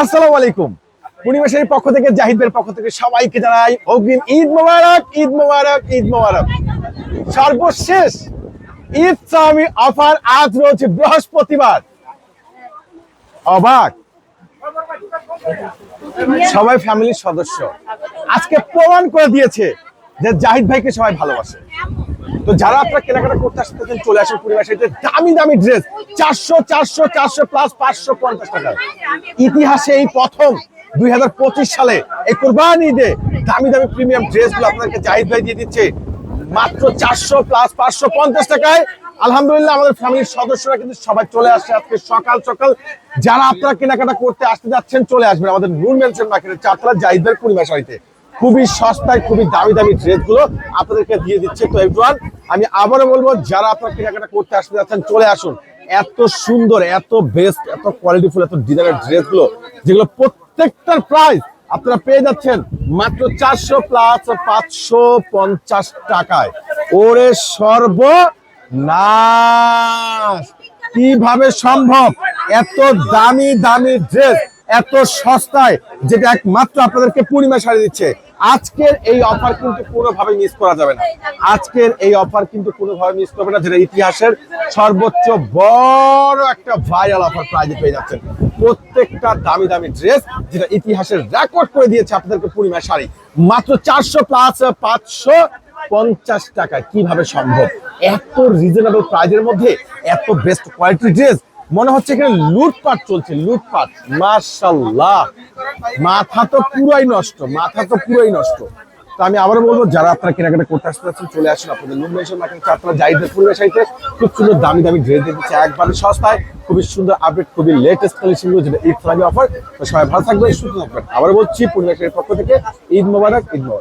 আসসালামু আলাইকুম। পক্ষ থেকে, জাহিদের পক্ষ থেকে সবাইকে জানাই অগ্রিম ঈদ মোবারক ঈদ মোবারক ঈদ মোবারক। সর্বশেষ ঈদ সামি অফার আজ রয়েছে বৃহস্পতিবার। অবাক। সবাই ফ্যামিলির সদস্য। আজকে প্রমাণ করে দিয়েছে যে জাহিদ ভাইকে সবাই ভালোবাসে। তো যারা আপনারা কেনাকাটা করতে আসতেছেন চলে আসেন পরিবেশে দামি দামি ড্রেস চারশো চারশো চারশো প্লাস পাঁচশো পঞ্চাশ টাকা। ইতিহাসে এই প্রথম দুই হাজার পঁচিশ সালে এই কোরবানি ঈদে দামি দামি প্রিমিয়াম ড্রেসগুলো আপনাদেরকে জাহিদ ভাই দিয়ে দিচ্ছে। মাত্র চারশো প্লাস পাঁচশো পঞ্চাশ টাকায়। আলহামদুলিল্লাহ আমাদের ফ্যামিলির সদস্যরা কিন্তু সবাই চলে আসছে আজকে সকাল সকাল। যারা আপনারা কেনাকাটা করতে আসতে যাচ্ছেন, চলে আসবেন। আমাদের নুন মেনশন মার্কেটের চারতলা জাহিদ ভাই পরিবেশ বাড়িতে। খুবই সস্তায়, খুবই দামি দামি ড্রেসগুলো আপনাদেরকে দিয়ে দিচ্ছে তো এভরিওয়ান আমি আবারও বলব, যারা আপনারা কেনাকাটা করতে আসতে যাচ্ছেন, চলে আসুন। এত সুন্দর, এত বেস্ট এত কোয়ালিটিফুল এত ডিজাইনের ড্রেসগুলো যেগুলো প্রত্যেকটার প্রাইস আপনারা পেয়ে যাচ্ছেন মাত্র চারশো প্লাস পাঁচশো পঞ্চাশ টাকায়। ওরে সর্ব নাশ কীভাবে সম্ভব? এত দামি দামি ড্রেস এত সস্তায়, যেটা একমাত্র আপনাদেরকে পূর্ণিমা শাড়ি দিচ্ছে। আজকের এই অফার কিন্তু কোনোভাবে মিস করা যাবে না। আজকের এই অফার কিন্তু কোনোভাবে মিস করবে না, যেটা ইতিহাসের সর্বোচ্চ বড় একটা ভাইরাল অফার প্রাইজে পেয়ে যাচ্ছেন। প্রত্যেকটা দামি দামি ড্রেস যেটা ইতিহাসের রেকর্ড করে দিয়েছে আপনাদেরকে পূর্ণিমা শাড়ি। মাত্র চারশো প্লাস পাঁচশো পঞ্চাশ টাকায়। কীভাবে সম্ভব? এত রিজনেবল প্রাইজের মধ্যে, এত বেস্ট কোয়ালিটি ড্রেস মনে হচ্ছে এখানে লুটপাট চলছে, লুটপাট। মাশাল্লাহ মাথা তো পুরাই নষ্ট, মাথা তো পুরাই নষ্ট। তো আমি আবার বলব, যারা আপনারা কেনাকাটা করতে আসতে যাচ্ছেন চলে আসুন আপনাদের লুমেশন মার্কেট চারতলা জাইদের পরিবেশ আইতে খুব সুন্দর দামি দামি ড্রেস দিচ্ছে একবারে সস্তায়, খুবই সুন্দর আপডেট খুবই লেটেস্ট কালেকশনগুলো যেটা ঈদ ফ্লাগি অফার সবাই ভালো থাকবেন, সুস্থ থাকবেন। আবার বলছি, পরিবেশের পক্ষ থেকে ঈদ মোবারক ঈদ মোবারক।